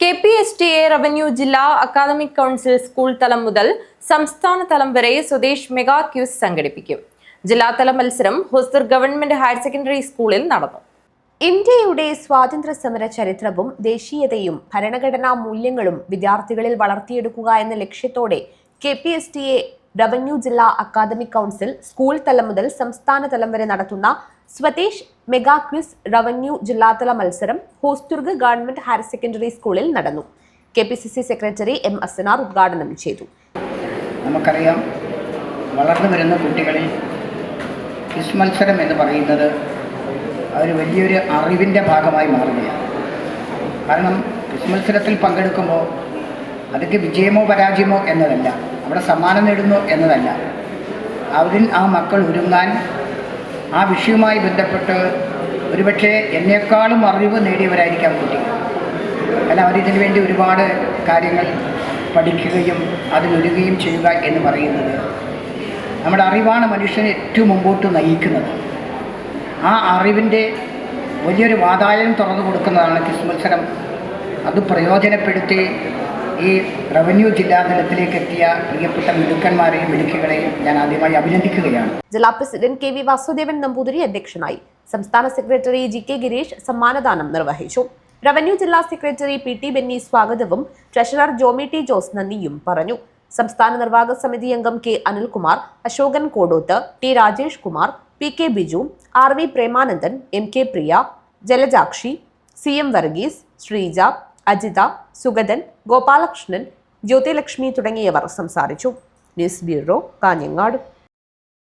K P S T A revenue ജില്ലാ academic council school തലം മുതൽ സംസ്ഥാന തലം വരെ സ്വദേശ് മെഗാ ക്യൂസ് സംഘടിപ്പിക്കും. ജില്ലാതല മത്സരം ഹൊസൂർ ഗവൺമെന്റ് ഹയർ സെക്കൻഡറി സ്കൂളിൽ നടന്നു. ഇന്ത്യയുടെ സ്വാതന്ത്ര്യ സമര ചരിത്രവും ദേശീയതയും ഭരണഘടനാ മൂല്യങ്ങളും വിദ്യാർത്ഥികളിൽ വളർത്തിയെടുക്കുക എന്ന ലക്ഷ്യത്തോടെ K P S T A revenue ജില്ലാ അക്കാദമിക് കൗൺസിൽ സ്കൂൾ തലം മുതൽ സംസ്ഥാന തലം വരെ നടത്തുന്ന സ്വദേശ് മെഗാ ക്വിസ് റവന്യൂ ജില്ലാതല മത്സരം ഹോസ്തുർഗ് ഗവൺമെന്റ് ഹയർ സെക്കൻഡറി സ്കൂളിൽ നടന്നു. K P C C secretary M Asanar ഉദ്ഘാടനം ചെയ്തു. നമുക്കറിയാം വളർന്നു വരുന്ന കുട്ടികളിൽ ക്വിസ് മത്സരം എന്ന് പറയുന്നത് ഒരു വലിയൊരു അറിവിന്റെ ഭാഗമായി മാറുകയാണ്. കാരണം ക്വിസ് മത്സരത്തിൽ പങ്കെടുക്കുമ്പോൾ അതൊക്കെ വിജയമോ പരാജയമോ എന്നതല്ല അവിടെ സമ്മാനം നേടുന്നു എന്നതല്ല. അവരിൽ ആ മക്കൾ ഒരുങ്ങാൻ ആ വിഷയവുമായി ബന്ധപ്പെട്ട് ഒരുപക്ഷെ എന്നേക്കാളും അറിവ് നേടിയവരായിരിക്കാം കുട്ടികൾ കാരണം അവരിതിനു വേണ്ടി ഒരുപാട് കാര്യങ്ങൾ പഠിക്കുകയും അതിനൊരുകയും ചെയ്യുക എന്ന് പറയുന്നത് നമ്മുടെ അറിവാണ് മനുഷ്യനെ ഏറ്റവും മുമ്പോട്ട് നയിക്കുന്നത്. ആ അറിവിന്റെ വലിയൊരു വാതായനം തുറന്നു കൊടുക്കുന്നതാണ് ക്രിസ്മത്സരം അത് പ്രയോജനപ്പെടുത്തി ഈ റവന്യൂ ജില്ലാതലത്തിലേക്ക് എത്തിയ പ്രിയപ്പെട്ട മിടുക്കന്മാരെയും മിടുക്കികളെയും ഞാൻ ആദ്യമായി അഭിനന്ദിക്കുകയാണ്. ജില്ലാ president K V Vasudevan Namboothiri അധ്യക്ഷനായി സംസ്ഥാന സെക്രട്ടറി ജി കെ ഗിരീഷ് സമ്മാനദാനം നിർവഹിച്ചു. റവന്യൂ ജില്ലാ സെക്രട്ടറി പി ടി ബെന്നി സ്വാഗതവും ട്രഷറർ ജോമി ടി ജോസ് നന്ദിയും പറഞ്ഞു. സംസ്ഥാന നിർവാഹക സമിതി അംഗം K Anilkumar Ashokan Kodoth T Rajesh Kumar P K Biju R V Premanandan M K Priya Jalajakshi C M Varghese Sreeja Ajitha Sugathan Gopalakrishnan Jyothilakshmi തുടങ്ങിയവർ സംസാരിച്ചു. News bureau Kanhangad.